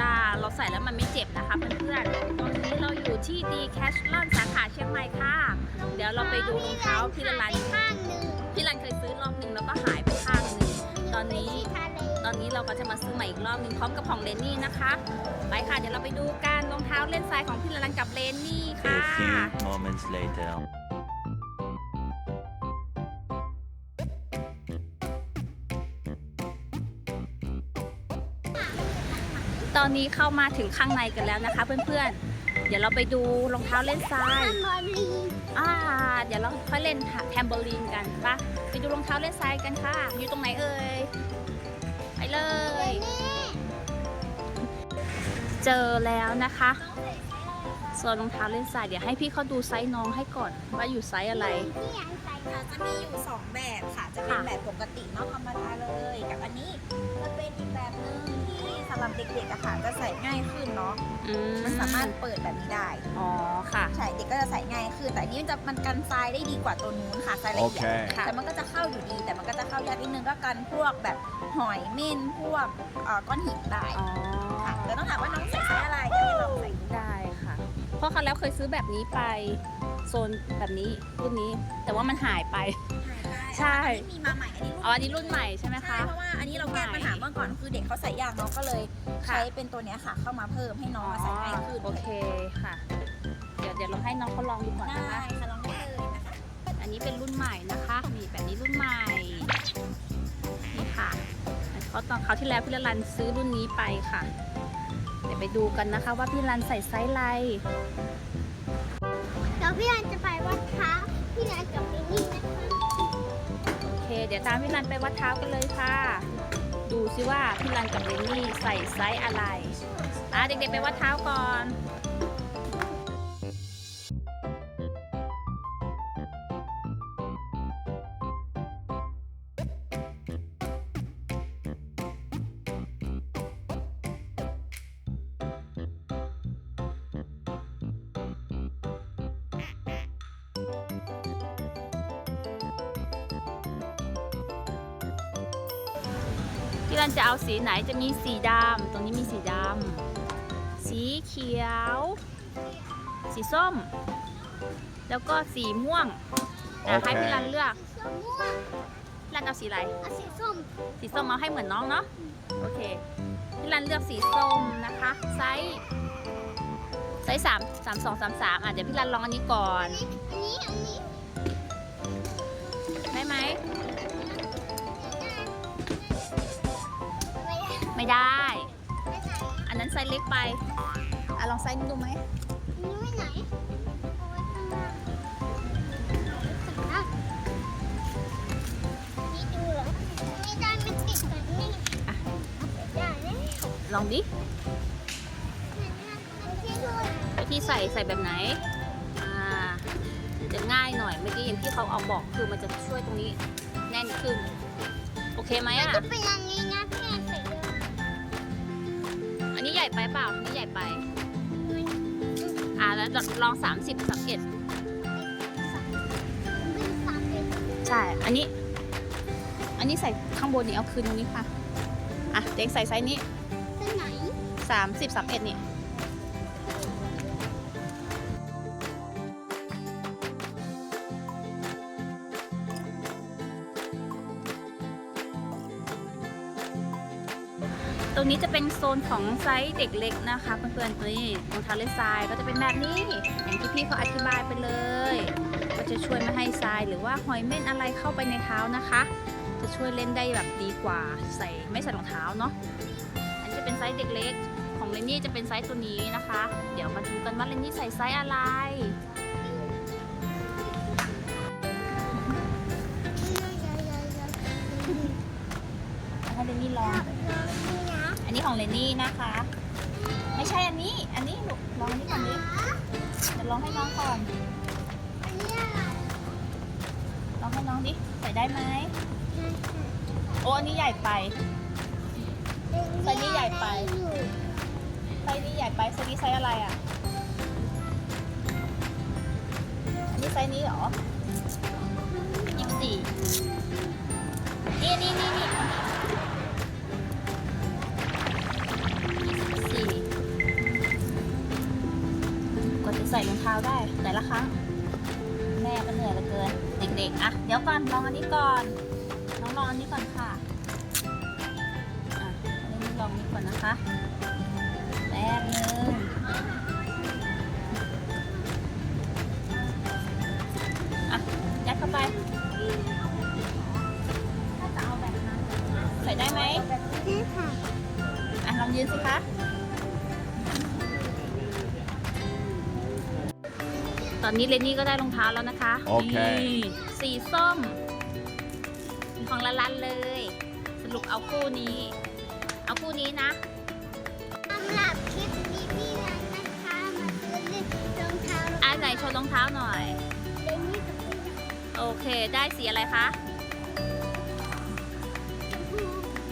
ลาเราใส่แล้วมันไม่เจ็บนะคะเพื่อนๆตอนนี้เราอยู่ที่ดีแคชลอนสาขาเชียงใหม่ค่ะ เดี๋ยวเราไปดูรองเท้าพี่ละลันข้างหนึ่งพี่ลันเคยซื้อรอบหนึ่งแล้วก็หายไปข้างหนึ่งตอนนี้ทะเลตอนนี้เราก็จะมาซื้อใหม่อีกรอบหนึ่งพร้อมกับของเลนนี่นะคะไปค่ะเดี๋ยวเราไปดูการรองเท้าเล่นทรายของพี่ละลันกับเลนนี่ค่ะ ตอนนี้เข้ามาถึงข้างในกันแล้วนะคะ เพื่อนๆ เดี๋ยวเราไปดูรองเท้าเล่นทรายทำบอลลีนอ่า เดี๋ยวเราค่อยเล่นแทมเบอรีนกันปะไปดูรองเท้าเล่นทรายกันค่ะ อยู่ตรงไหนเอ่ย ไปเลย เจอแล้วนะคะส่วนรองเท้าเล่นทรายเดี๋ยวให้พี่เขาดูไซส์น้องให้ก่อนว่าอยู่ไซส์อะไรที่ยังใส่ค่ะจะมีอยู่ 2 แบบค่ะ จะเป็นค่ะแบบปกติเนาะธรรมดาเลย กับอันนี้จะเป็นอีกแบบหนึงที่สำ หรับเด็กๆอะค่ะจะใส่ง่ายขึ้นเนาะอืมันสามารถเปิดแบบนี้ได้ อ๋อค่ะ ใช่เด็กก็จะใส่ง่ายขึ้นแต่อันนี้มันจะมันกันทรายได้ดีกว่าตัวนู้นค่ะทรายละเอียด Okay. ค่ะ แต่มันก็จะเข้าอยู่ดี แต่มันก็จะเข้ายากนิดนึงก็กันพวกแบบหอยเม่นพวกเอ่อก้อนหินได้อ๋อค่ะแต่ต้องถามว่าน้องใส่ไซส์อะไรเดี๋ยวให้ลองใส่ดูได้ค่ะ เพราะครั้งแล้วเคยซื้อแบบนี้ไปโซนแบบนี้รุ่นนี้ แต่ว่ามันหายไป ใช่ อันนี้มีมาใหม่ อันนี้รุ่นอ๋อ อันนี้รุ่นใหม่ใช่ไหมใช่คะเพราะว่าอันนี้เราแก้ปัญหาเมื่อก่อนคือเด็กเขาใส่ยากเนาะก็เลยค่ะใช้เป็นตัวเนี้ยค่ะ เข้ามาเพิ่มให้น้องใส่ง่ายขึ้นโอเคค่ะ เดี๋ยวเดี๋ยวเราให้น้องเขาลองดูก่อนได้นะคะค่ะลองได้เลยนะคะ อันนี้เป็นรุ่นใหม่นะคะนี่แบบนี้รุ่นใหม่ นี่ค่ะเขาตอนเขาวที่แล้วพี่ละลันซื้อรุ่นนี้ไปค่ะ เดี๋ยวไปดูกันนะคะ ว่าพี่ลันใส่ไซส์อะไรเดี๋ยวพี่อันจะไปวัดเท้าพี่อันกับมินนี่นะคะโอ เดี๋ยวตามพี่รันไปวัดเท้ากันเลยค่ะ ดูซิว่าพี่รันกับเรนนี่ใส่ไซส์อะไรอะเด็กๆไปวัดเท้าก่อน พี่รันจะเอาสีไหนจะมีสีดำตรงนี้มีสีดำสีเขียว สีส้ม แล้วก็สีม่วงอะโอเคให้พี่รันเลือกส้มม่วงพี่รันเอาสีอะไรเอาสีส้ม สีส้มเอาให้เหมือนน้องเนาะโอเคพี่รันเลือกสีส้มนะคะไซส์ไซส์สามสามสองสามสามอะเดี๋ยวพี่รันลองอันนี้ก่อนอันนี้อันนี้ได้ไหม ไม่ได้ อันนั้นไซส์เล็กไป อะลองไซส์นี้ดูไหมนนี้ไม่ไหนเอาไว้ข้างล่างข้างล่างนี่ดูเหรอไม่ได้ไม่ติดแบบนี้ไม่ได้นะลองดิ มันที่ดูวิธีใส่ใส่แบบไหน อ่าจะง่ายหน่อย เมื่อกี้อย่างที่เขาเอาบอกคือมันจะช่วยตรงนี้แน่นขึ้น โอเคไหมอะ จะเป็นอย่างนี้นะพี่ ใหญ่ไปเปล่าอันนี้ใหญ่ไปมันอ่าแล้วลอง 30สังเกตเป็นสามเป็นใช่ อันนี้ อันนี้ใส่ข้างบนนี่เอาคืนตรงนี้ค่ะ อะ เด็กใส่ไซส์นี้เส้นไหน30 31นี่ ตรงนี้จะเป็นโซนของไซส์เด็กเล็กนะคะเพื่อนๆนี่รองเท้าเล่นทรายก็จะเป็นแบบนี้อย่างที่พี่เขาอธิบายไปเลย ก็จะช่วยไม่ให้ทรายหรือว่าหอยเม่นอะไรเข้าไปในเท้านะคะ จะช่วยเล่นได้แบบดีกว่าใส่ไม่ใส่รองเท้าเนาะอันนี้จะเป็นไซส์เด็กเล็ก ของเลนนี่จะเป็นไซส์ตัวนี้นะคะ เดี๋ยวมาดูกันว่าเลนนี่ใส่ไซส์อะไรให้เลนนี่ลอง นะอันนี้ของเลนนี่นะคะ ไม่ใช่อันนี้ อันนี้ลูกลองอันนี้ก่อนดิเดี๋ยวลองให้น้องก่อนลองให้น้องดิใส่ได้ไหมโอ้อันนี้ใหญ่ไปไซส์นี้ใหญ่ไปไซส์นี้ใหญ่ไปไซส์นี้ไซส์อะไรอะอันนี้ไซส์นี้เหรอาวได้แต่ละครั้ง แม่ก็เหนื่อยเหลือเกิน เด็กๆอะเดี๋ยวก่อนลองอันนี้ก่อนน้องลองอันนี้ก่อนค่ะอะอันนี้ลองนนี้ก่อนนะคะแป๊บนึงอะยัดเข้าไป ตอนนี้เลนนี่ก็ได้รองเท้าแล้วนะคะโอเคนี่สีส้ม ของละลันเลย สรุปเอาคู่นี้ เอาคู่นี้นะ สำหรับคลิปนี้พี่นันนะคะมาซื้อรองเท้าอะไหนโชว์รองเท้าหน่อย เลนนี่กับพี่นันโอเค ได้สีอะไรคะ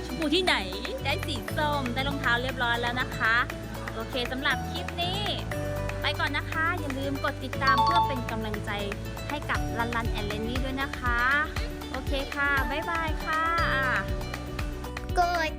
ชมพูที่ไหน ได้สีส้ม ได้รองเท้าเรียบร้อยแล้วนะคะ โอเคสำหรับคลิปนี้ไป ก่อนนะคะ อย่าลืมกดติดตามเพื่อเป็นกำลังใจให้กับลันลันแอนเลนนี่ด้วยนะคะ โอเคค่ะ บ๊ายบายค่ะ กด